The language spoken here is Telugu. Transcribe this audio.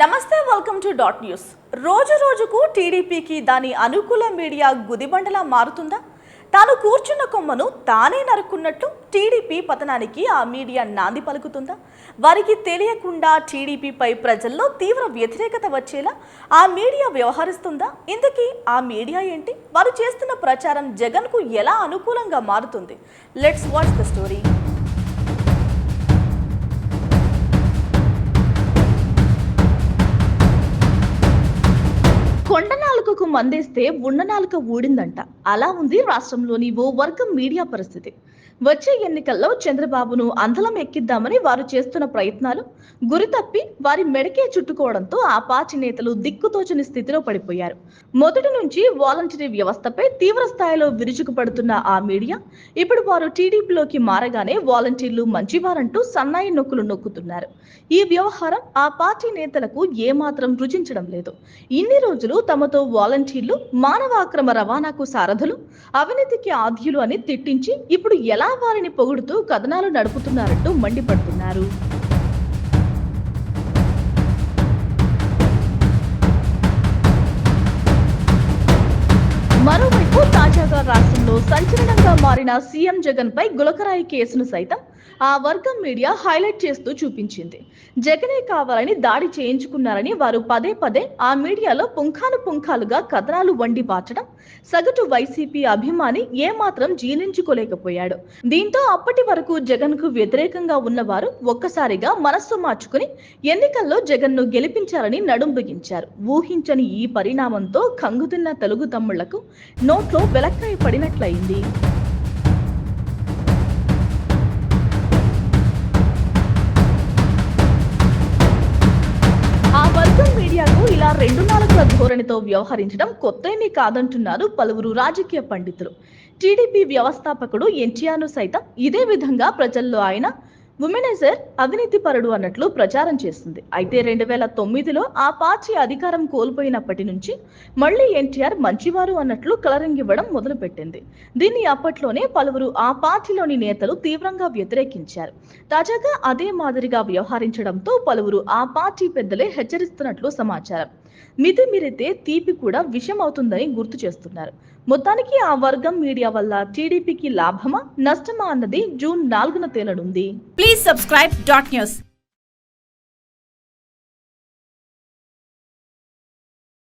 నమస్తే వెల్కమ్ టు డాట్ న్యూస్ రోజు రోజుకు టీడీపీకి దాని అనుకూల మీడియా గుదిబండలా మారుతుందా? తాను కూర్చున్న కొమ్మను తానే నరుక్కున్నట్టు టీడీపీ పతనానికి ఆ మీడియా నాంది పలుకుతుందా? వారికి తెలియకుండా టీడీపీపై ప్రజల్లో తీవ్ర వ్యతిరేకత వచ్చేలా ఆ మీడియా వ్యవహరిస్తుందా? ఇందుకీ ఆ మీడియా ఏంటి? వారు చేస్తున్న ప్రచారం జగన్కు ఎలా అనుకూలంగా మారుతుంది? లెట్స్ వాచ్ ద స్టోరీ కొండ నాలుకకు మందేస్తే ఉన్న నాలుక ఊడిందంట. అలా ఉంది రాష్ట్రంలోని ఓ వర్గం మీడియా పరిస్థితి. వచ్చే ఎన్నికల్లో చంద్రబాబును అందలం ఎక్కిద్దామని వారు చేస్తున్న ప్రయత్నాలు గురి తప్పి వారి మెడకే చుట్టుకోవడంతో ఆ పార్టీ నేతలు దిక్కుతోచని స్థితిలో పడిపోయారు. మొదటి నుంచి వాలంటరీ వ్యవస్థపై తీవ్ర స్థాయిలో విరుచుకుపడుతున్న ఆ మీడియా ఇప్పుడు వారు టీడీపీలోకి మారగానే వాలంటీర్లు మంచివారంటూ సన్నాయి నొక్కులు నొక్కుతున్నారు. ఈ వ్యవహారం ఆ పార్టీ నేతలకు ఏమాత్రం రుచించడం లేదు. ఇన్ని రోజులు తమతో వాలంటీర్లు మానవ అక్రమ రవాణాకు సారథులు అవినీతికి ఆద్యులు అని తిట్టించి ఇప్పుడు ఎలా వారిని పొగుడుతూ కథనాలు నడుపుతున్నారంటూ మండిపడుతున్నారు. మరోవైపు తాజాగా రాష్ట్రంలో సంచలనంగా మారిన సీఎం జగన్ పై గులకరాయి కేసును సైతం ఆ వర్గం మీడియా హైలైట్ చేస్తూ చూపించింది. జగనే కావాలని దాడి చేయించుకున్నారని వారు పదే పదే ఆ మీడియాలో పుంఖాను పుంఖాలుగా కథనాలు వండి పాచడం సగటు వైసీపీ అభిమాని ఏమాత్రం జీర్ణించుకోలేకపోయాడు. దీంతో అప్పటి వరకు జగన్కు వ్యతిరేకంగా ఉన్నవారు ఒక్కసారిగా మనస్సు మార్చుకుని ఎన్నికల్లో జగన్ను గెలిపించాలని నడుం బిగించారు. ఊహించని ఈ పరిణామంతో కంగుతున్న తెలుగు తమ్ముళ్ళకు నోట్లో వెలక్కాయ పడినట్లయింది. మీడియాకు ఇలా రెండు నాలుగుల ధోరణితో వ్యవహరించడం కొత్తేమీ కాదంటున్నారు పలువురు రాజకీయ పండితులు. టీడీపీ వ్యవస్థాపకుడు ఎన్టీఆర్ను సైతం ఇదే విధంగా ప్రజల్లో ఆయన ఉమెనైజర్ అవినీతి పరుడు అన్నట్లు ప్రచారం చేస్తుంది. అయితే రెండు వేల తొమ్మిదిలో ఆ పార్టీ అధికారం కోల్పోయినప్పటి నుంచి మళ్ళీ ఎన్టీఆర్ మంచివారు అన్నట్లు కలరింగ్ ఇవ్వడం మొదలుపెట్టింది. దీన్ని అప్పట్లోనే పలువురు ఆ పార్టీలోని నేతలు తీవ్రంగా వ్యతిరేకించారు. తాజాగా అదే మాదిరిగా వ్యవహరించడంతో పలువురు ఆ పార్టీ పెద్దలే హెచ్చరిస్తున్నట్లు సమాచారం. మితిమీరితే తీపి కూడా విషం అవుతుందని గుర్తు చేస్తున్నారు. మొత్తానికి ఆ వర్గం మీడియా వల్ల టీడీపీకి లాభమా నష్టమా అన్నది జూన్ నాలుగున తేలనుంది. Please subscribe dot news